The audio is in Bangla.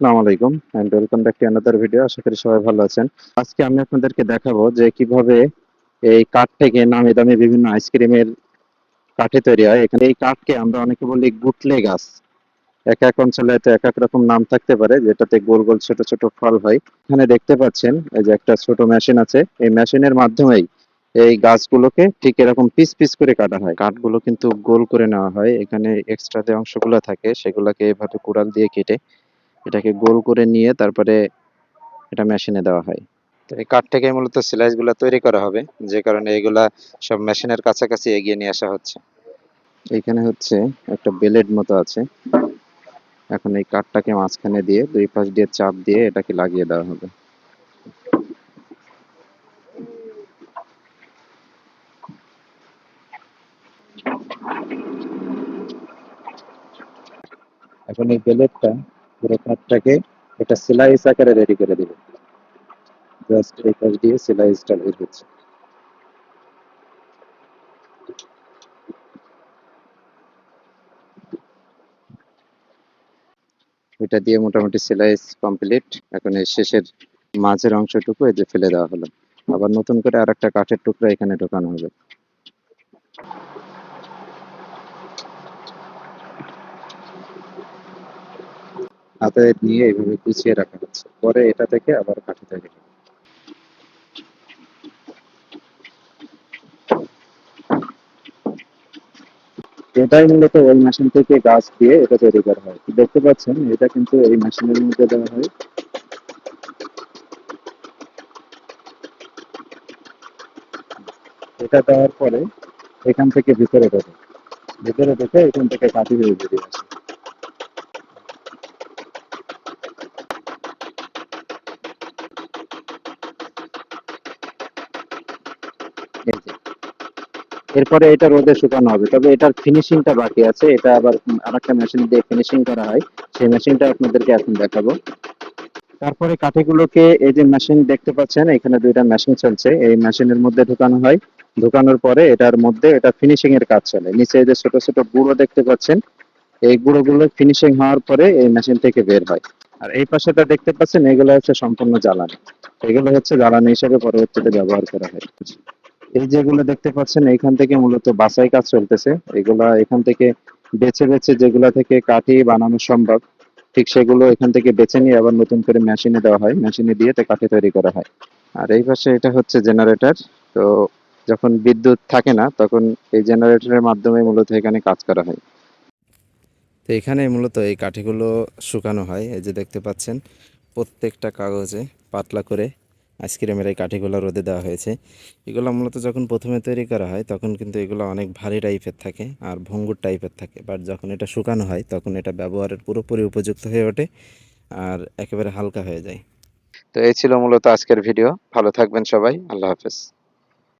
আসসালামু আলাইকুম and welcome back to another video আশা করি সবাই ভালো আছেন। আজকে আমি আপনাদেরকে দেখাবো যে কীভাবে এই কাঠ থেকে নামি দামি বিভিন্ন আইসক্রিমের কাঠে তৈরি হয়। এখানে এই কাঠকে আমরা অনেকে বলি গুটলে গাছ। এক এক অঞ্চলে এক এক রকম নাম থাকতে পারে, যেটাতে গোল গোল ছোট ছোট ফল হয়। এখানে দেখতে পাচ্ছেন, এই যে একটা ছোট মেশিন আছে। এই মেশিনের মাধ্যমেই এই গাছগুলোকে ঠিক এরকম পিস পিস করে কাটা হয়। কাঠগুলো কিন্তু গোল করে নেওয়া হয়। এখানে এক্সট্রা যে অংশগুলো থাকে, সেগুলোকে এভাবে কুড়াল দিয়ে কেটে এটাকে গোল করে নিয়ে তারপরে এটা মেশিনে দেওয়া হয়। তো এই কাঠ থেকে মূলত স্লাইসগুলা তৈরি করা হবে যে কারণে এগুলা সব মেশিনের কাছাকাছি এগিয়ে নিয়ে আসা হচ্ছে। এখানে হচ্ছে একটা বেলেড মতো আছে। এখন এই কাঠটাকে মাঝখানে দিয়ে দুই পাশ দিয়ে চাপ দিয়ে এটাকে লাগিয়ে দেওয়া হবে। এখন এই বেলেটটা পুরো কাঠটাকে এটা স্লাইস আকারে রেডি করে দিবে। জাস্ট এই পাশ দিয়ে স্লাইসটা বের হচ্ছে এটা দিয়ে মোটামুটি স্লাইস কমপ্লিট এখন এই শেষের মাঝের অংশটুকু এই যে ফেলে দেওয়া হলো। আবার নতুন করে আর একটা কাঠের টুকরা এখানে ঢোকানো হবে। হাতে নিয়ে এইভাবে গুছিয়ে রাখা হচ্ছে। পরে এটা থেকে আবার কাঠে তৈরি হবে এটাই মূলত ওই মেশিন থেকে গাছ দিয়ে এটা তৈরি করা হয়। দেখতে পাচ্ছেন, এটা কিন্তু এই মেশিনের মধ্যে দেওয়া হয়। এটা দেওয়ার পরে এখান থেকে ভিতরে ঢোকে। ভিতরে ঢোকে এখান থেকে কাঠি হয়ে বেরিয়ে আসে যে। এরপরে এটা রোদে শুকানো হবে। তবে এটার ফিনিশিংটা বাকি আছে। এটা আবার আরেকটা মেশিন দিয়ে ফিনিশিং করা হয়। সেই মেশিনটা আপনাদেরকে এখন দেখাবো। তারপরে কাঠিগুলোকে এই যে মেশিন দেখতে পাচ্ছেন, এখানে দুইটা মেশিন চলছে। এই মেশিনের মধ্যে ঢুকানো হয়। ঢুকানোর পরে এটার মধ্যে এটা ফিনিশিং এর কাজ চলে। নিচে যে ছোট ছোট গুঁড়ো দেখতে পাচ্ছেন, এই গুঁড়োগুলো ফিনিশিং হওয়ার পরে এই মেশিন থেকে বের হয়। আর এই পাশেটা দেখতে পাচ্ছেন, এগুলো হচ্ছে সম্পূর্ণ জ্বালানি। এগুলো হচ্ছে জ্বালানি হিসেবে পরবর্তীতে ব্যবহার করা হয়। এই যেগুলো দেখতে পাচ্ছেন এখান থেকে মূলত বাছাই কাজ চলতেছে। এগুলা এখান থেকে বেছে বেছে যেগুলা থেকে কাঠি বানানো সম্ভব, ঠিক সেগুলো এখান থেকে বেছে নিয়ে আবার নতুন করে মেশিনে দেওয়া হয়। মেশিনে দিয়ে তে কাঠি তৈরি করা হয়। আর এই পাশে এটা হচ্ছে জেনারেটর তো যখন বিদ্যুৎ থাকে না, তখন এই জেনারেটরের মাধ্যমে মূলত এখানে কাজ করা হয়। তো এখানে মূলত এই কাঠিগুলো শুকানো হয়। এই যে দেখতে পাচ্ছেন, প্রত্যেকটা কাগজে পাতলা করে আইসক্রিমের এই কাঠিগুলো রোদে দেওয়া হয়েছে। এগুলো মূলত যখন প্রথমে তৈরি করা হয়, তখন কিন্তু এগুলো অনেক ভারী টাইপের থাকে আর ভঙ্গুর টাইপের থাকে। বাট যখন এটা শুকানো হয়, তখন এটা ব্যবহারের পুরোপুরি উপযুক্ত হয়ে ওঠে আর একেবারে হালকা হয়ে যায়। তো এই ছিল মূলত আজকের ভিডিও। ভালো থাকবেন সবাই। আল্লাহ হাফেজ।